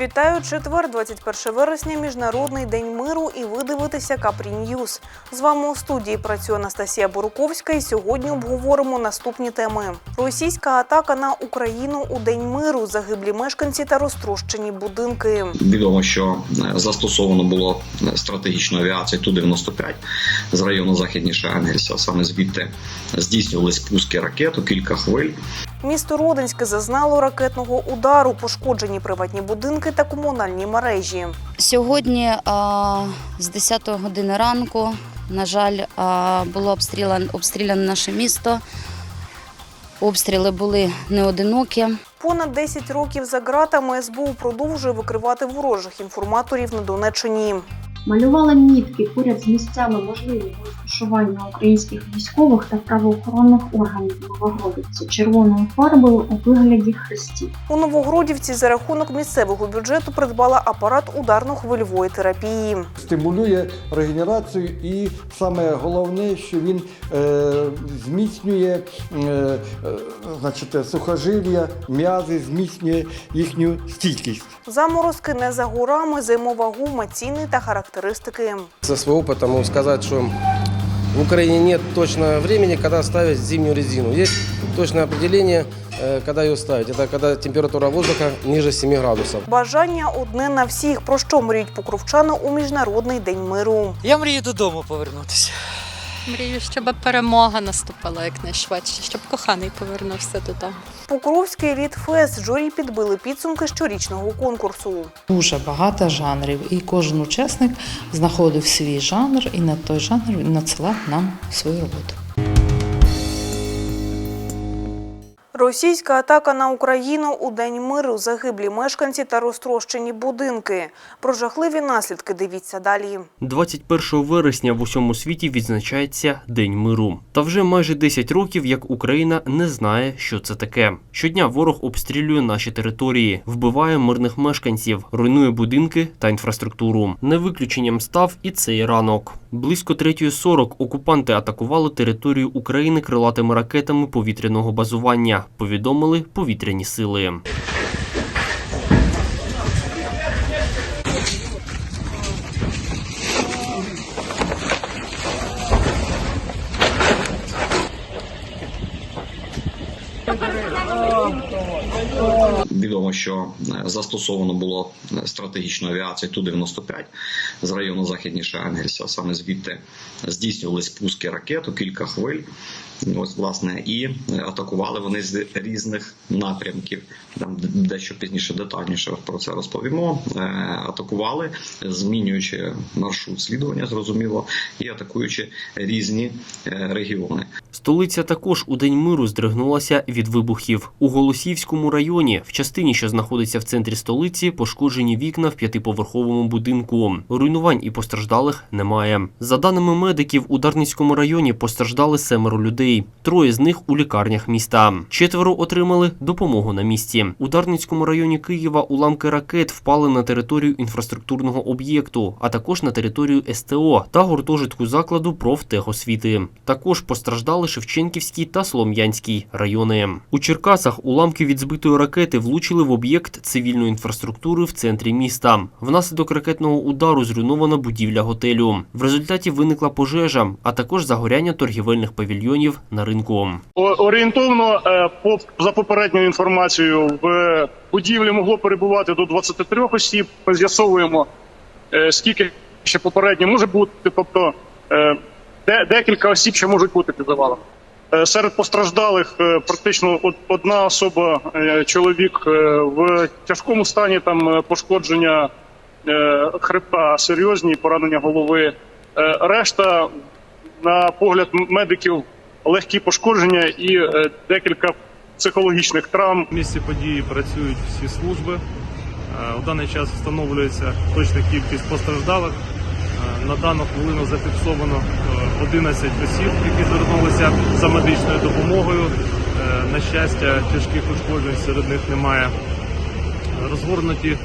Вітаю четвер, 21 вересня, Міжнародний день миру і ви дивитеся Капрі Ньюз. З вами у студії працює Анастасія Буруковська і сьогодні обговоримо наступні теми. Російська атака на Україну у День миру, загиблі мешканці та розтрощені будинки. Відомо, що е, застосовано було е, стратегічну авіацію Ту-95 з району західніше Ангельса. Саме звідти здійснювались пуски ракет у кілька хвиль. Місто Родинське зазнало ракетного удару, пошкоджені приватні будинки та комунальні мережі. Сьогодні з 10 години ранку, на жаль, було обстріляно, обстріляно наше місто. Обстріли були неодинокі. Понад 10 років за ґратами СБУ продовжує викривати ворожих інформаторів на Донеччині. Малювала мітки поряд з місцями можливого розташування українських військових та правоохоронних органів Новогродівці червоною фарбою у вигляді хрестів. У Новогродівці за рахунок місцевого бюджету придбала апарат ударно-хвильової терапії. стимулює регенерацію, і саме головне, що він е, зміцнює е, е, значить, сухожилля, м'язи, зміцнює їхню стійкість. Заморозки не за горами, зимова гума, ціни та характеристики Со своего опыта могу сказать, что в Украине нет точного времени, когда ставить зимнюю резину. Есть точное определение, э, когда ее ставить. Это когда температура воздуха ниже 7 градусов. Бажання одне на всіх. Про що мріють покровчани у міжнародний день миру. Я мрію додому повернутися. Мрію, щоб перемога наступила якнайшвидше, щоб коханий повернувся додому. Покровський літфест журі підбили підсумки щорічного конкурсу. Дуже багато жанрів, і кожен учасник знаходив свій жанр і на той жанр надсилав нам свою роботу. Російська атака на Україну у День миру, загиблі мешканці та розтрощені будинки. Про жахливі наслідки дивіться далі. 21 вересня в усьому світі відзначається День миру. Та вже майже 10 років, як Україна не знає, що це таке. Щодня ворог обстрілює наші території, вбиває мирних мешканців, руйнує будинки та інфраструктуру. Не виключенням став і цей ранок. Близько 3.40 окупанти атакували територію України крилатими ракетами повітряного базування. Повідомили повітряні сили. Відомо, що е, застосовано було е, стратегічну авіацію Ту-95 з району західніше Ангельса. Саме звідти здійснювали спуски ракет у кілька хвиль. Ось власне і е, атакували вони з різних напрямків. Там дещо пізніше детальніше про це розповімо. Е, Атакували, змінюючи маршрут слідування, зрозуміло, і атакуючи різні е, регіони. Столиця також у День миру здригнулася від вибухів. У Голосіївському районі, в частині, що знаходиться в центрі столиці, пошкоджені вікна в п'ятиповерховому будинку. Руйнувань і постраждалих немає. За даними медиків, у Дарницькому районі постраждали семеро людей. Троє з них у лікарнях міста. Четверо отримали допомогу на місці. У Дарницькому районі Києва уламки ракет впали на територію інфраструктурного об'єкту, а також на територію СТО та гуртожитку закладу профтехосвіти. Також постраждали Шевченківський та Солом'янський райони. У Черкасах уламки від збитої ракети влучили в об'єкт цивільної інфраструктури в центрі міста. Внаслідок ракетного удару зруйнована будівля готелю. В результаті виникла пожежа, а також загоряння торгівельних павільйонів на ринку. Орієнтовно е, за попередньою інформацією в будівлі могло перебувати до 23 осіб. Ми з'ясовуємо е, скільки ще попередньо може бути, тобто е, декілька осіб ще можуть бути під завалом. Е, Серед постраждалих е, практично одна особа, е, чоловік е, в тяжкому стані, там е, пошкодження е, хребта серйозні, поранення голови. Е, Решта, на погляд медиків, легкі пошкодження і е, декілька психологічних травм. В місці події працюють всі служби. Е, У даний час встановлюється точна кількість постраждалих. Е, На дану хвилину зафіксовано е, 11 осіб, які звернулися за медичною допомогою. Е, На щастя, тяжких ушкоджень серед них немає. Розгорнуті е,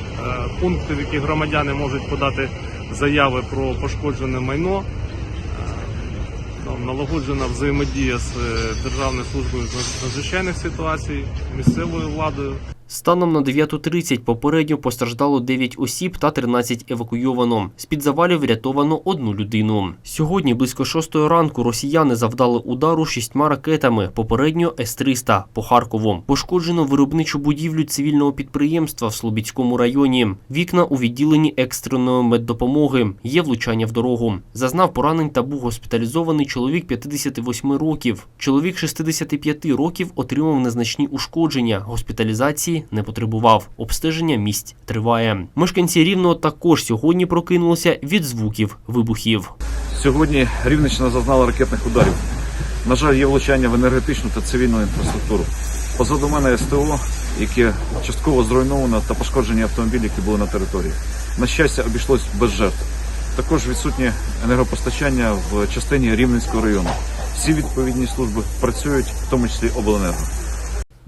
пункти, в які громадяни можуть подати заяви про пошкоджене майно. Е, Налагоджена взаємодія з е, Державною службою з надзвичайних ситуацій, місцевою владою. Станом на 9.30 попередньо постраждало 9 осіб та 13 евакуйовано. З-під завалів врятовано одну людину. Сьогодні близько 6 ранку росіяни завдали удару шістьма ракетами, попередньо С-300 по Харкову. Пошкоджено виробничу будівлю цивільного підприємства в Слобідському районі. Вікна у відділенні екстреної меддопомоги. Є влучання в дорогу. Зазнав поранень та був госпіталізований чоловік 58 років. Чоловік 65 років отримав незначні ушкодження. Госпіталізації не потребував. Обстеження місць триває. Мешканці рівного також сьогодні прокинулися від звуків вибухів. Сьогодні Рівненщина зазнала ракетних ударів. На жаль, є влучання в енергетичну та цивільну інфраструктуру. Позаду мене СТО, яке частково зруйновано та пошкоджені автомобілі, які були на території. На щастя, обійшлось без жертв. Також відсутнє енергопостачання в частині Рівненського району. Всі відповідні служби працюють, в тому числі обленерго.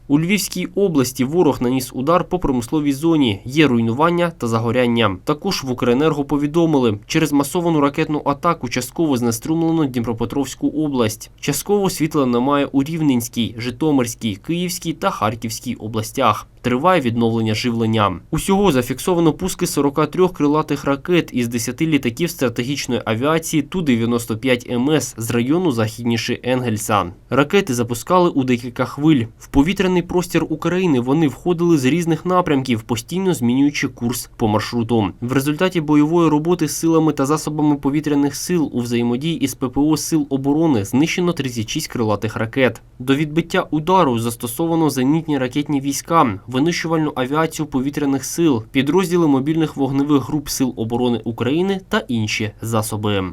У Львівській області ворог наніс удар по промисловій зоні. Є руйнування та загоряння. Також в Укренерго повідомили, через масовану ракетну атаку частково знеструмлено Дніпропетровську область. Частково світла немає у Рівненській, Житомирській, Київській та Харківській областях. Триває відновлення живлення. Усього зафіксовано пуски 43 крилатих ракет із 10 літаків стратегічної авіації Ту-95 МС з району західніше Енгельса. Ракети запускали у декілька хвиль. В повітряний простір України вони входили з різних напрямків, постійно змінюючи курс по маршруту. В результаті бойової роботи силами та засобами повітряних сил у взаємодії із ППО Сил оборони знищено 36 крилатих ракет. До відбиття удару застосовано зенітні ракетні війська, винищувальну авіацію повітряних сил, підрозділи мобільних вогневих груп Сил оборони України та інші засоби.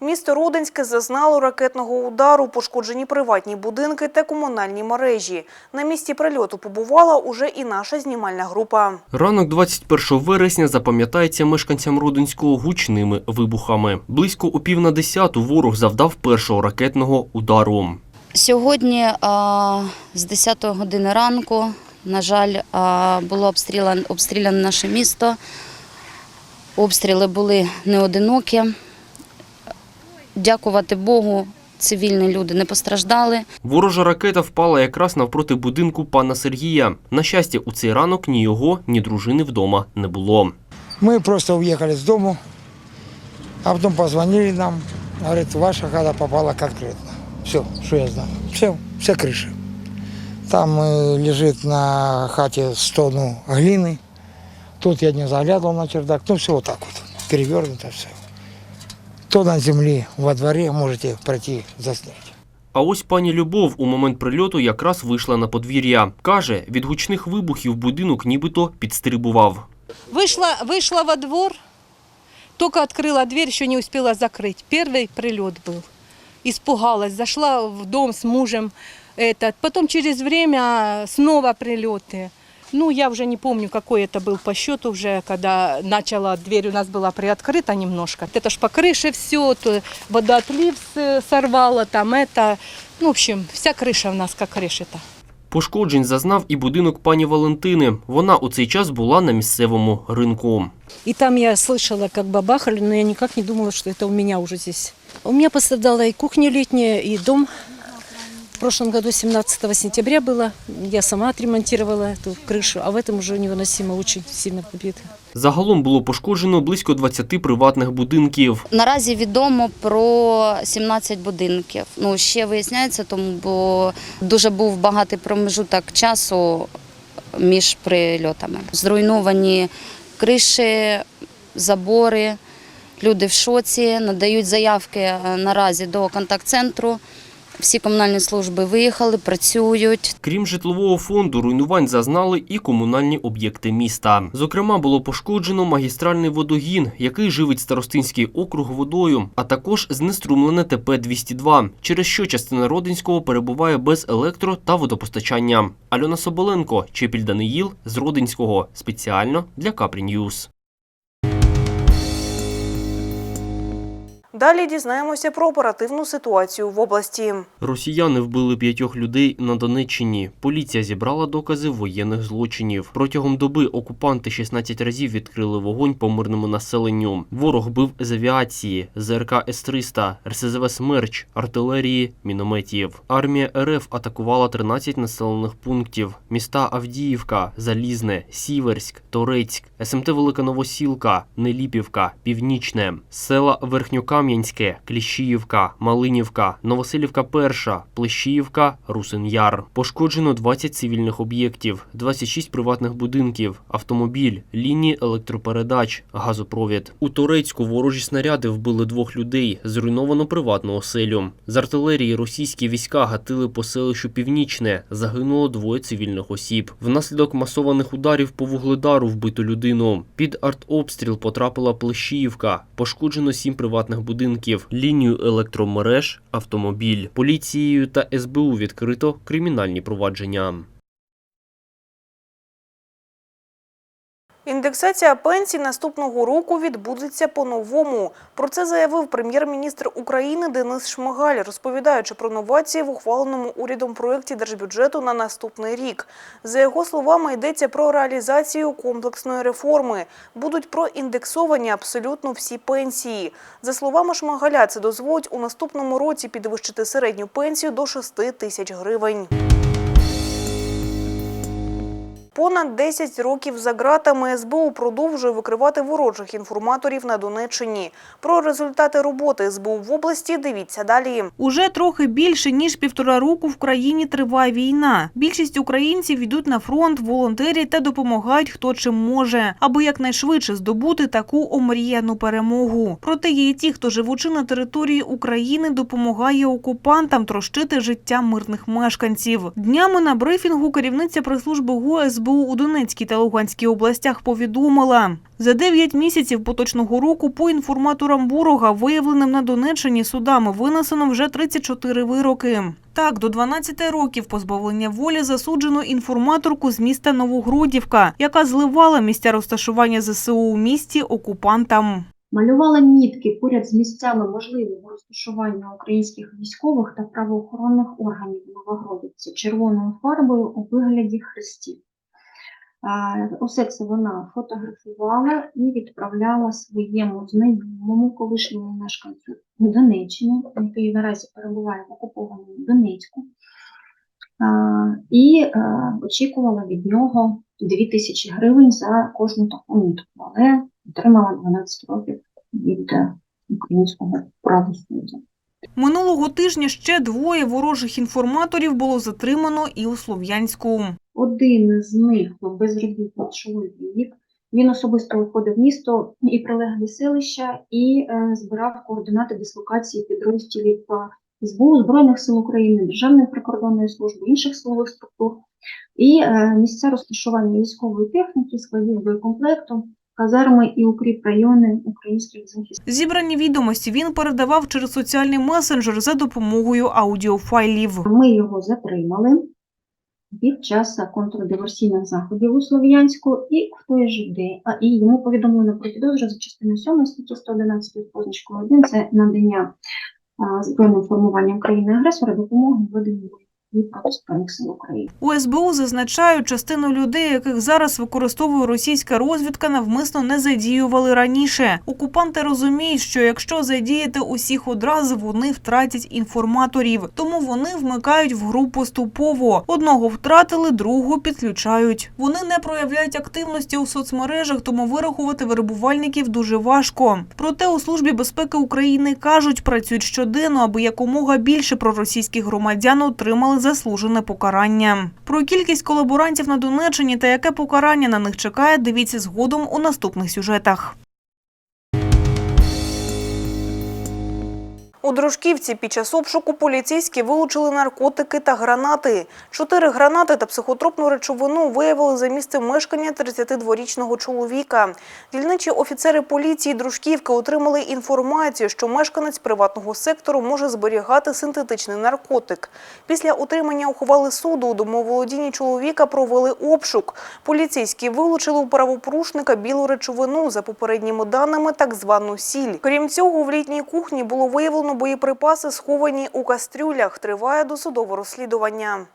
Місто Руденське зазнало ракетного удару, пошкоджені приватні будинки та комунальні мережі. На місці прильоту побувала уже і наша знімальна група. Ранок 21 вересня запам'ятається мешканцям Родинського гучними вибухами. Близько о пів на десяту ворог завдав першого ракетного удару. Сьогодні з 10 години ранку, на жаль, було обстріляне, наше місто. Обстріли були неодинокі. Дякувати Богу, цивільні люди не постраждали. Ворожа ракета впала якраз навпроти будинку пана Сергія. На щастя, у цей ранок ні його, ні дружини вдома не було. Мы просто уехали с дому, а потом позвонили нам, говорит, ваша хата попала конкретно. Все, что я знаю. Все, вся крыша. Там э, лежит на хате 100 ну, глины. Тут я не заглядывал на чердак. Ну, все вот так вот, перевернуто все. То на земле, во дворе можете пройти заснять. А ось пані Любов у момент прильоту якраз вийшла на подвір'я. Каже, від гучних вибухів будинок нібито підстрибував. Вышла, вышла во двор, только открыла дверь, еще не успела закрыть. Первый прилет был. Испугалась, зашла в дом с мужем. Этот. Потом через время снова прилеты. Ну, я уже не помню, какой это был по счету уже, когда начала, дверь у нас была приоткрыта немножко. Это ж по крыше все, то водоотлив с- сорвало, там это. Ну, в общем, вся крыша у нас как решета. Пошкоджень зазнав і будинок пані Валентини. Вона у цей час була на місцевому ринку. И там я слышала, как бабахали, но я никак не думала, что это у меня уже здесь. У меня пострадала и кухня летняя, и дом. В прошлом году, 17 сентября было. Я сама отремонтировала эту крышу, а в этом уже невыносимо, очень сильно побито. Загалом було пошкоджено близько 20 приватних будинків. Наразі відомо про 17 будинків. Ну, ще виясняється, тому бо дуже був багатий промежуток часу між прильотами. Зруйновані криші, забори, люди в шоці, надають заявки е, наразі до контакт-центру. Всі комунальні служби виїхали, працюють. Крім житлового фонду, руйнувань зазнали і комунальні об'єкти міста. Зокрема, було пошкоджено магістральний водогін, який живить старостинський округ водою, а також знеструмлене ТП-202, через що частина Родинського перебуває без електро та водопостачання. Альона Соболенко, Чепіль Даниїл з Родинського. Спеціально для Капрі Ньюз. Далі дізнаємося про оперативну ситуацію в області. Росіяни вбили п'ятьох людей на Донеччині. Поліція зібрала докази воєнних злочинів. Протягом доби окупанти 16 разів відкрили вогонь по мирному населенню. Ворог бив з авіації, ЗРК С-300, РСЗВ «Смерч», артилерії, мінометів. Армія РФ атакувала 13 населених пунктів. Міста Авдіївка, Залізне, Сіверськ, Торецьк, СМТ Велика Новосілка, Неліпівка, Північне, села Верхньокам'янське, Кліщіївка, Малинівка, Новоселівка Перша, Плещіївка, Русин-Яр. Пошкоджено 20 цивільних об'єктів, 26 приватних будинків, автомобіль, лінії електропередач, газопровід. У Турецьку ворожі снаряди вбили двох людей, зруйновано приватну оселю. З артилерії російські війська гатили по селищу Північне, загинуло двоє цивільних осіб. Внаслідок масованих ударів по вугледару вбито людину. Під артобстріл потрапила Плещіївка, пошкоджено сім приватних будинків, лінію електромереж, автомобіль. Поліцією та СБУ відкрито кримінальні провадження. Індексація пенсій наступного року відбудеться по-новому. Про це заявив прем'єр-міністр України Денис Шмигаль, розповідаючи про новації в ухваленому урядом проєкті держбюджету на наступний рік. За його словами, йдеться про реалізацію комплексної реформи. Будуть проіндексовані абсолютно всі пенсії. За словами Шмигаля, це дозволить у наступному році підвищити середню пенсію до 6 тисяч гривень. Понад 10 років за ґратами СБУ продовжує викривати ворожих інформаторів на Донеччині. Про результати роботи СБУ в області дивіться далі. Уже трохи більше ніж півтора року в країні триває війна. Більшість українців йдуть на фронт, волонтерять та допомагають хто чим може, аби якнайшвидше здобути таку омріяну перемогу. Проте є і ті, хто живучи на території України, допомагає окупантам трощити життя мирних мешканців. Днями на брифінгу керівниця прес-служби ГУ СБУ у Донецькій та Луганській областях повідомила. За 9 місяців поточного року по інформаторам ворога, виявленим на Донеччині судами, винесено вже 34 вироки. Так, до 12 років позбавлення волі засуджено інформаторку з міста Новогродівка, яка зливала місця розташування ЗСУ у місті окупантам. Малювала мітки поряд з місцями можливого розташування українських військових та правоохоронних органів Новогродівці червоною фарбою у вигляді хрестів. А, Усе це вона фотографувала і відправляла своєму знайомому колишньому мешканцю Донеччини, який наразі перебуває в окупованому Донецьку, і е, очікувала від нього 2 тисячі гривень за кожну таку мітку, але отримала 12 років від е, українського правосуддя. Минулого тижня ще двоє ворожих інформаторів було затримано і у Слов'янську. Один з них безробітний чоловік. Він особисто виходив в місто і прилеглі селища і е, збирав координати дислокації підрозділів е, СБУ, Збройних сил України, Державної прикордонної служби, інших силових структур, і е, місця розташування військової техніки, складів боєкомплекту, казарми і укріп райони українських захисників. Зібрані відомості він передавав через соціальний месенджер за допомогою аудіофайлів. Ми його затримали під час контрдиверсійних заходів у Слов'янську і в той же день, а і йому повідомлено про підозру за частиною 7 статті 111 з позначкою 1 – це надання збройним формуванням країни-агресора допомоги в сил України. У СБУ зазначають, частину людей, яких зараз використовує російська розвідка, навмисно не задіювали раніше. Окупанти розуміють, що якщо задіяти усіх одразу, вони втратять інформаторів, тому вони вмикають в гру поступово. Одного втратили, другого підключають. Вони не проявляють активності у соцмережах, тому вирахувати вербувальників дуже важко. Проте у службі безпеки України кажуть, працюють щоденно, аби якомога більше проросійських громадян заслужене покарання. Про кількість колаборантів на Донеччині та яке покарання на них чекає, дивіться згодом у наступних сюжетах. У Дружківці під час обшуку поліцейські вилучили наркотики та гранати. Чотири гранати та психотропну речовину виявили за місцем мешкання 32-річного чоловіка. Дільничі офіцери поліції Дружківки отримали інформацію, що мешканець приватного сектору може зберігати синтетичний наркотик. Після отримання ухвали суду у домоволодінні чоловіка провели обшук. Поліцейські вилучили у правопорушника білу речовину, за попередніми даними, так звану сіль. Крім цього, в літній кухні було виявлено боєприпаси, сховані у кастрюлях. Триває досудове розслідування.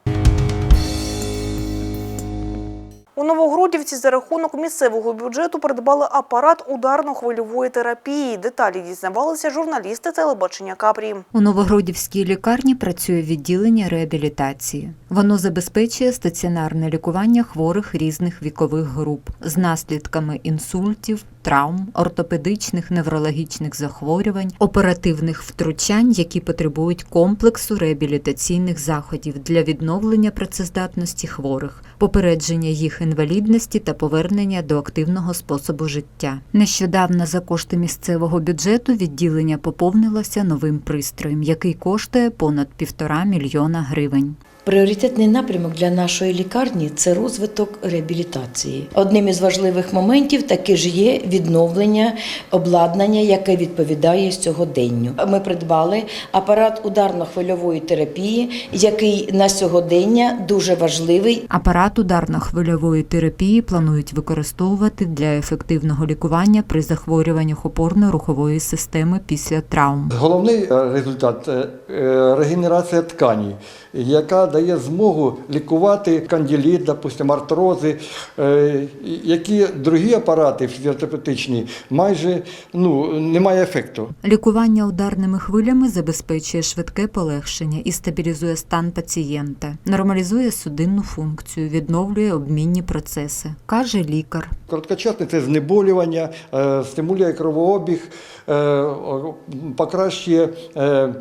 У Новогродівці за рахунок місцевого бюджету придбали апарат ударно-хвильової терапії. Деталі дізнавалися журналісти телебачення Капрі. У Новогродівській лікарні працює відділення реабілітації. Воно забезпечує стаціонарне лікування хворих різних вікових груп з наслідками інсультів, травм, ортопедичних неврологічних захворювань, оперативних втручань, які потребують комплексу реабілітаційних заходів для відновлення працездатності хворих, попередження їх інвалідності та повернення до активного способу життя. Нещодавно за кошти місцевого бюджету відділення поповнилося новим пристроєм, який коштує понад півтора мільйона гривень. Пріоритетний напрямок для нашої лікарні це розвиток реабілітації. Одним із важливих моментів таки ж є відновлення обладнання, яке відповідає сьогоденню. Ми придбали апарат ударно-хвильової терапії, який на сьогодення дуже важливий. Апарат ударно-хвильової терапії планують використовувати для ефективного лікування при захворюваннях опорно-рухової системи після травм. Головний е, результат е, е, регенерація ткані, яка дає змогу лікувати кандиліт, допустимо, артрози, е, які другі апарати фізіотерапевтичні майже ну, немає ефекту. Лікування ударними хвилями забезпечує швидке полегшення і стабілізує стан пацієнта, нормалізує судинну функцію, відновлює обмінні процеси, каже лікар. Короткочасне це знеболювання, е, стимулює кровообіг, е, покращує е,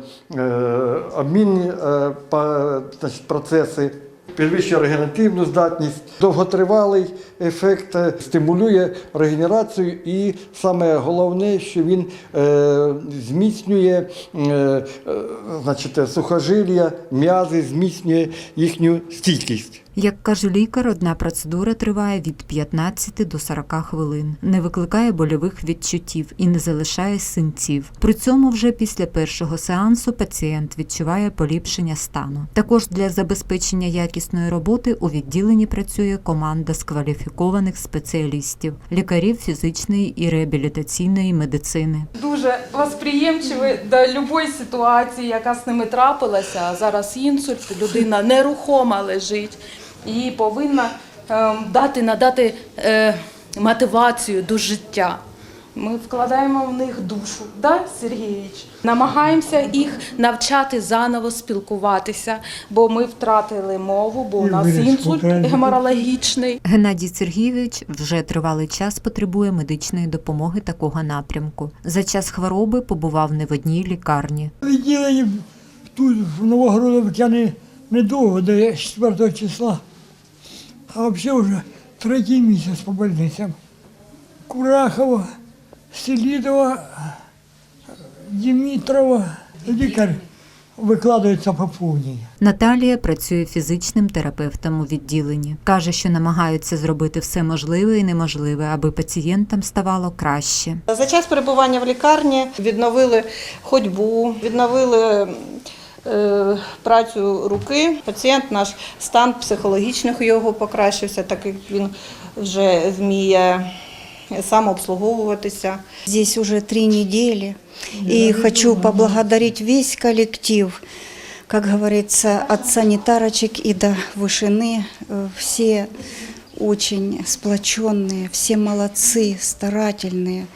процеси. Підвищує регенеративну здатність, довготривалий ефект е, стимулює регенерацію, і саме головне, що він е, зміцнює е, значить, сухожилля, м'язи, зміцнює їхню стійкість. Як каже лікар, одна процедура триває від 15 до 40 хвилин, не викликає больових відчуттів і не залишає синців. При цьому вже після першого сеансу пацієнт відчуває поліпшення стану. Також для забезпечення якісної роботи у відділенні працює команда з кваліфікованих спеціалістів, лікарів фізичної і реабілітаційної медицини. дуже восприємчиві до будь-якої ситуації, яка з ними трапилася. Зараз інсульт, людина нерухома лежить і повинна е, дати надати е, мотивацію до життя. Ми вкладаємо в них душу, да, Сергійович? Намагаємося їх навчати заново спілкуватися, бо ми втратили мову, бо у нас інсульт геморологічний. Геннадій Сергійович вже тривалий час потребує медичної допомоги такого напрямку. За час хвороби побував не в одній лікарні. Відділені тут в не, недовго, до 4 числа, а взагалі вже третій місяць по больницям. Курахова, Селідова, Дімітрова, лікар викладається по повній. Наталія працює фізичним терапевтом у відділенні. Каже, що намагаються зробити все можливе і неможливе, аби пацієнтам ставало краще. За час перебування в лікарні відновили ходьбу, відновили працю руки. Пацієнт наш стан психологічних його покращився, так як він вже вміє самообслуговуватися. Здесь уже три недели. И хочу поблагодарить весь коллектив, как говорится, от санитарочек и до вышины. Э, Все очень сплоченные, все молодцы, старательные.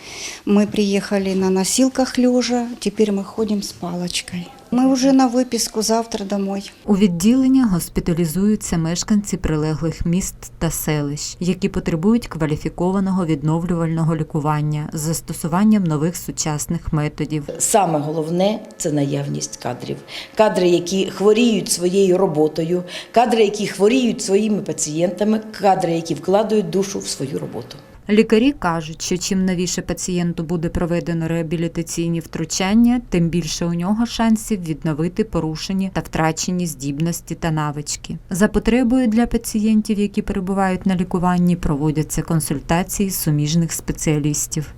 Мы приехали на носилках лежа, теперь мы ходим с палочкой. Мы уже на выписку, завтра домой. У відділення госпіталізуються мешканці прилеглих міст та селищ, які потребують кваліфікованого відновлювального лікування з застосуванням нових сучасних методів. Саме головне це наявність кадрів. Кадри, які хворіють своєю роботою, кадри, які хворіють своїми пацієнтами, кадри, які вкладають душу в свою роботу. Лікарі кажуть, що чим новіше пацієнту буде проведено реабілітаційні втручання, тим більше у нього шансів відновити порушені та втрачені здібності та навички. За потребою для пацієнтів, які перебувають на лікуванні, проводяться консультації суміжних спеціалістів.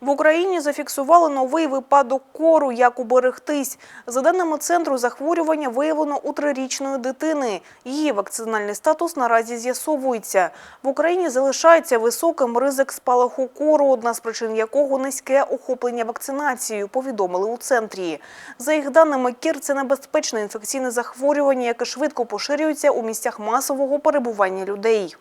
В Україні зафіксували новий випадок кору. Як уберегтись? За даними центру, захворювання виявлено у трирічної дитини. Її вакцинальний статус наразі з'ясовується. В Україні залишається високим ризик спалаху кору, одна з причин якого низьке охоплення вакцинацією, повідомили у центрі. За їх даними, кір – це небезпечне інфекційне захворювання, яке швидко поширюється у місцях масового перебування людей.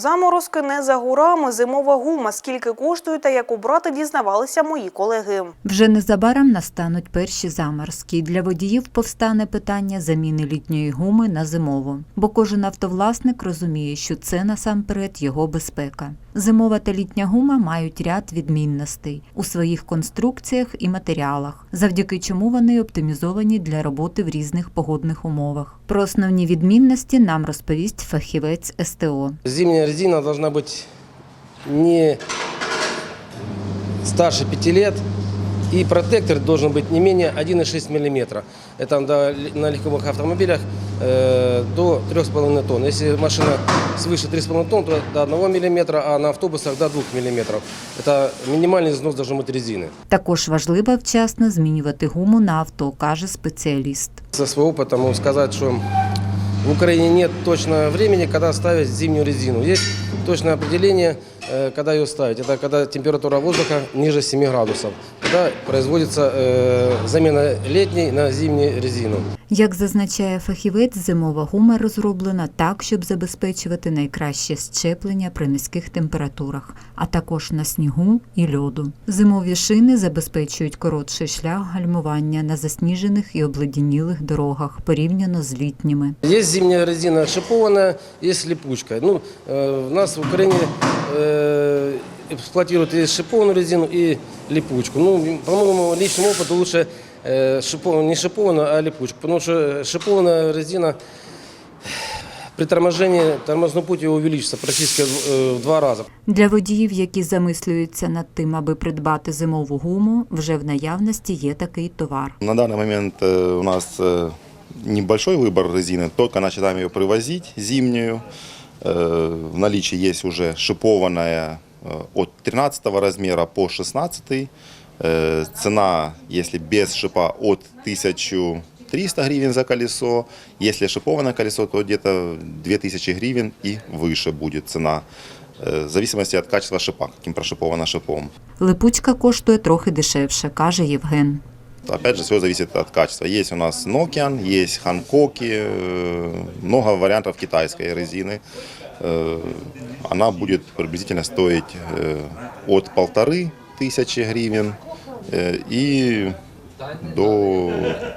Заморозки не за горами, зимова гума. Скільки коштує та як обрати, дізнавалися мої колеги. Вже незабаром настануть перші заморозки. Для водіїв повстане питання заміни літньої гуми на зимову, бо кожен автовласник розуміє, що це насамперед його безпека. Зимова та літня гума мають ряд відмінностей у своїх конструкціях і матеріалах, завдяки чому вони оптимізовані для роботи в різних погодних умовах. Про основні відмінності нам розповість фахівець СТО. Зимня резина должна бути не старше 5 лет, и протектор должен быть не менее 1,6 мм. Это до- на легковых автомобилях э, до 3,5 тонн. Если машина свыше 3,5 тонн, то до 1 мм, а на автобусах до 2 мм. Это минимальный износ должен быть резины. Також важливо вчасно змінювати гуму на авто, каже спеціаліст. Со своего опыта могу сказать, что в Украине нет точного времени, когда ставить зимнюю резину. Есть точное определение, э, когда ее ставить. Это когда температура воздуха ниже 7 градусов. Тогда производится э, замена летней на зимнюю резину. Як зазначає фахівець, зимова гума розроблена так, щоб забезпечувати найкраще щеплення при низьких температурах, а також на снігу і льоду. Зимові шини забезпечують коротший шлях гальмування на засніжених і обледенілих дорогах порівняно з літніми. Есть зимняя резина шипованная, есть липучка. Ну, э, у нас в Украине э, эксплуатируют и шипованную резину, и липучку. Ну, по моему личному опыту лучше э, шипованную, не шипованную, а липучку. Потому что шипованная резина при торможении тормозной путь его увеличится практически э, в два раза. Для водіїв, які замислюються над тим, аби придбати зимову гуму, вже в наявності є такий товар. На данный момент э, у нас э, небольшой выбор резины, только начинаем ее привозить зимнюю. Э, В наличии есть уже шипованная э, от 13 размера по 16. Э, Цена, если без шипа, от 1300 гривен за колесо. Если шипованное колесо, то где-то 2000 гривен и выше будет цена. Э, В зависимости от качества шипа, каким прошиповано шипом. Липучка коштує трохи дешевше, каже Євген. Опять же, все зависит от качества. Есть у нас Nokian, есть Hankoki, э, много вариантов китайской резины. Э, Она будет приблизительно стоить э, от полторы тысячи гривен э, и до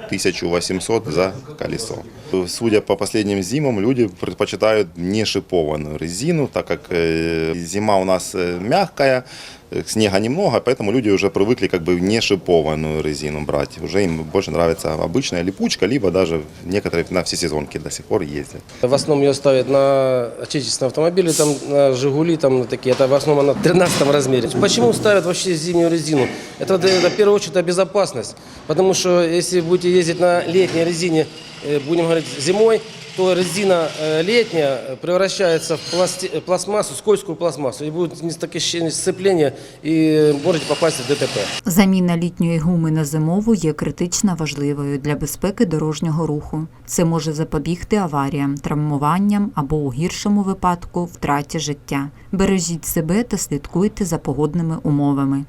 1800 за колесо. Судя по последним зимам, люди предпочитают не шипованную резину, так как э, зима у нас э, мягкая, э, снега немного, поэтому люди уже привыкли как бы не шипованную резину брать. Уже им больше нравится обычная липучка, либо даже некоторые на всесезонки до сих пор ездят. В основном ее ставят на отечественные автомобили, там, на «Жигули», там, на такие. Это в основном на 13 размере. Почему ставят вообще зимнюю резину? Это, это в первую очередь, это безопасность. Потому что если будете ездить на летней резине, э, будем говорить, зимой, то резина э, летняя превращается в пласти- э, пластмассу, скользкую пластмассу. И будет не такие щ- сцепления, и можете попасть в ДТП. Заміна літньої гуми на зимову є критично важливою для безпеки дорожнього руху. Це може запобігти аваріям, травмуванням або у гіршому випадку втраті життя. Бережіть себе та слідкуйте за погодними умовами.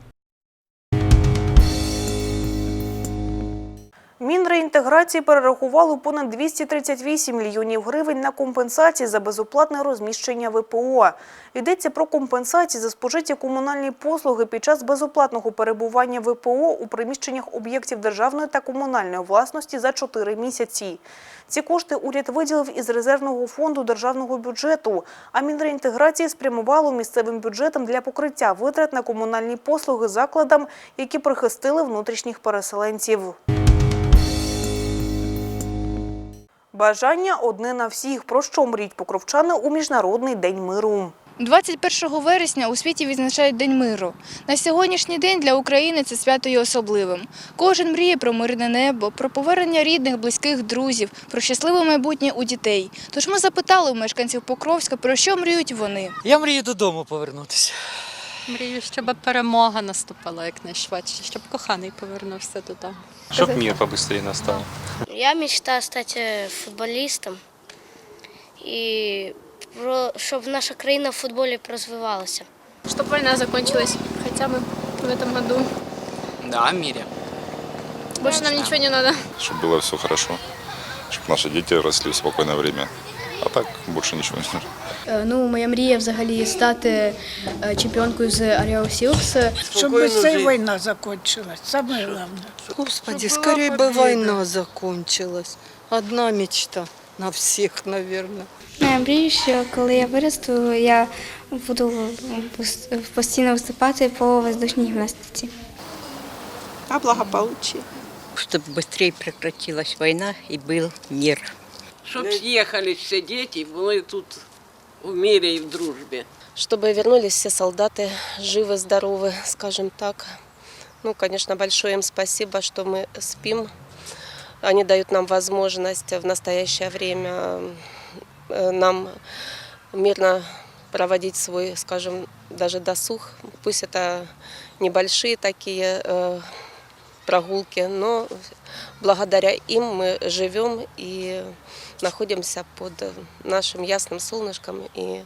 Мінреінтеграції перерахували понад 238 мільйонів гривень на компенсації за безоплатне розміщення ВПО. Йдеться про компенсації за спожиті комунальні послуги під час безоплатного перебування ВПО у приміщеннях об'єктів державної та комунальної власності за 4 місяці. Ці кошти уряд виділив із резервного фонду державного бюджету, а Мінреінтеграції спрямувало місцевим бюджетам для покриття витрат на комунальні послуги закладам, які прихистили внутрішніх переселенців. Бажання одне на всіх. Про що мріють покровчани у Міжнародний день миру. 21 вересня у світі відзначають День миру. На сьогоднішній день для України це свято є особливим. Кожен мріє про мирне небо, про повернення рідних, близьких, друзів, про щасливе майбутнє у дітей. Тож ми запитали у мешканців Покровська, про що мріють вони. Я мрію додому повернутися. Мрію, щоб перемога наступила якнайшвидше, щоб коханий повернувся додому. Чтоб мир побыстрее настал. Я мечтаю стать э, футболистом и про, чтобы наша країна в футболі розвивалася. Чтобы война закончилась хотя бы в этом году. Да, в мире. Больше нам ничего не надо. чтобы было все хорошо, чтобы наши дети росли в спокойное время. А так больше ничего не нужно. Е, Ну, моя мрія взагалі стати е, чемпіонкою з Арео Сілкс. Щоб быстрее война закончилась, самое главное. Господи, скорее бы война закончилась. Одна мечта на всех, наверное. Я мрію, що коли я виросту, я буду постійно виступати по воздушній гімнастиці. А благополучие. Чтобы быстрее прекратилась война и был мир. Щоб з'їхали всі діти, були тут в мирі і в дружбі. чтобы вернулись все солдаты живы, здоровы, скажем так. Ну, конечно, большое им спасибо, что мы спим. Они дают нам возможность в настоящее время э, нам мирно проводить свой, скажем, даже досуг. Пусть это небольшие такие э, прогулки, но благодаря им мы живем и находимся под нашим ясным солнышком и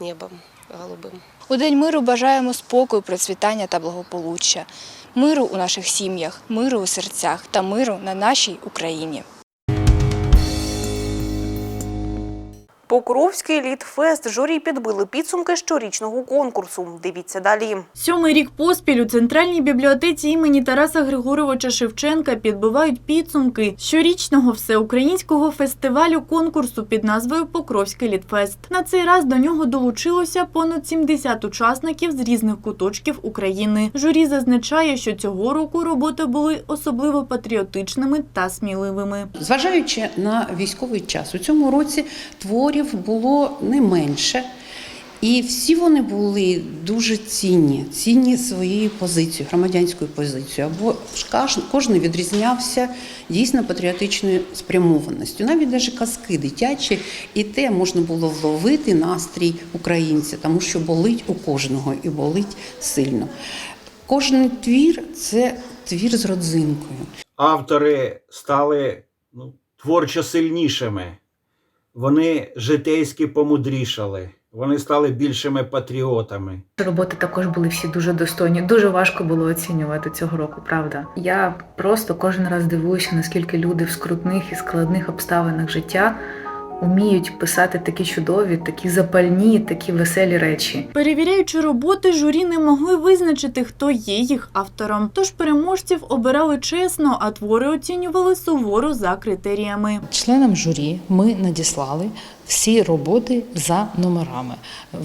небом голубым. У День миру бажаємо спокою, процвітання та благополуччя, миру у наших сім'ях, миру у серцях та миру на нашій Україні. Покровський літфест журі підбили підсумки щорічного конкурсу. Дивіться далі. Сьомий рік поспіль у центральній бібліотеці імені Тараса Григоровича Шевченка підбивають підсумки щорічного всеукраїнського фестивалю конкурсу під назвою Покровський літфест. На цей раз до нього долучилося понад 70 учасників з різних куточків України. Журі зазначає, що цього року роботи були особливо патріотичними та сміливими. Зважаючи на військовий час, у цьому році творів було не менше. І всі вони були дуже цінні, цінні своєю позицією, громадянською позицією. Або кожен відрізнявся дійсно патріотичною спрямованістю. Навіть навіть казки дитячі, і те можна було вловити настрій українця, тому що болить у кожного і болить сильно. Кожен твір це твір з родзинкою. автори стали ну, творчо сильнішими, вони житейськи помудрішали, вони стали більшими патріотами. Роботи також були всі дуже достойні. Дуже важко було оцінювати цього року, правда. Я просто кожен раз дивуюся, наскільки люди в скрутних і складних обставинах життя уміють писати такі чудові, такі запальні, такі веселі речі. Перевіряючи роботи, журі не могли визначити, хто є їх автором. Тож переможців обирали чесно, а твори оцінювали суворо за критеріями. Членам журі ми надіслали всі роботи за номерами.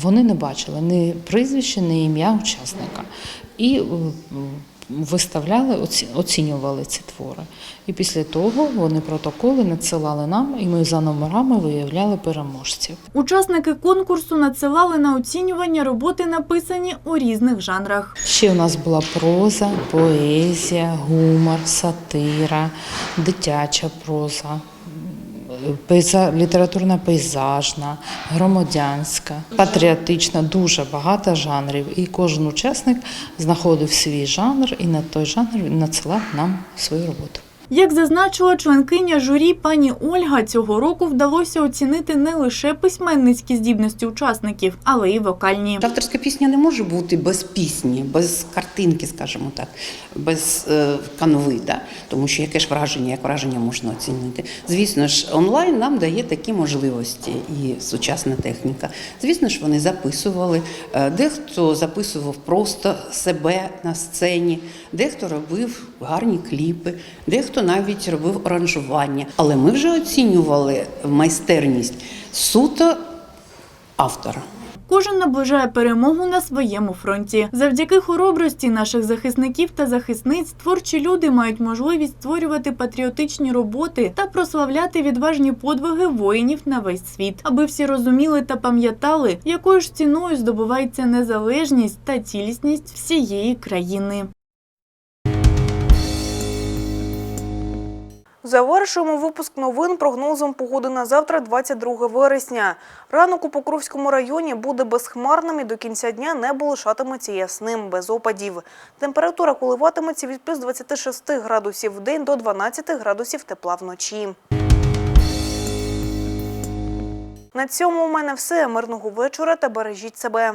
Вони не бачили ні прізвище, ні ім'я учасника. І е, виставляли, оці- оцінювали ці твори. І після того вони протоколи надсилали нам, і ми за номерами виявляли переможців. Учасники конкурсу надсилали на оцінювання роботи, написані у різних жанрах. Ще у нас була проза, поезія, гумор, сатира, дитяча проза. Пейза, літературна пейзажна, громадянська, патріотична, дуже багато жанрів. І кожен учасник знаходив свій жанр і на той жанр надсилав нам свою роботу. Як зазначила членкиня журі пані Ольга, цього року вдалося оцінити не лише письменницькі здібності учасників, але й вокальні. Авторська пісня не може бути без пісні, без картинки, скажімо так, без е, канви, да? тому що яке ж враження, як враження можна оцінити. Звісно ж, онлайн нам дає такі можливості і сучасна техніка. Звісно ж, вони записували. Е, Дехто записував просто себе на сцені, дехто робив гарні кліпи, дехто навіть робив оранжування. Але ми вже оцінювали майстерність суто автора. Кожен наближає перемогу на своєму фронті. Завдяки хоробрості наших захисників та захисниць творчі люди мають можливість створювати патріотичні роботи та прославляти відважні подвиги воїнів на весь світ, аби всі розуміли та пам'ятали, якою ж ціною здобувається незалежність та цілісність всієї країни. Завершуємо випуск новин прогнозом погоди на завтра, 22 вересня. Ранок у Покровському районі буде безхмарним і до кінця дня небо лишатиметься ясним, без опадів. Температура коливатиметься від плюс 26 градусів в день до 12 градусів тепла вночі. На цьому у мене все. Мирного вечора та бережіть себе.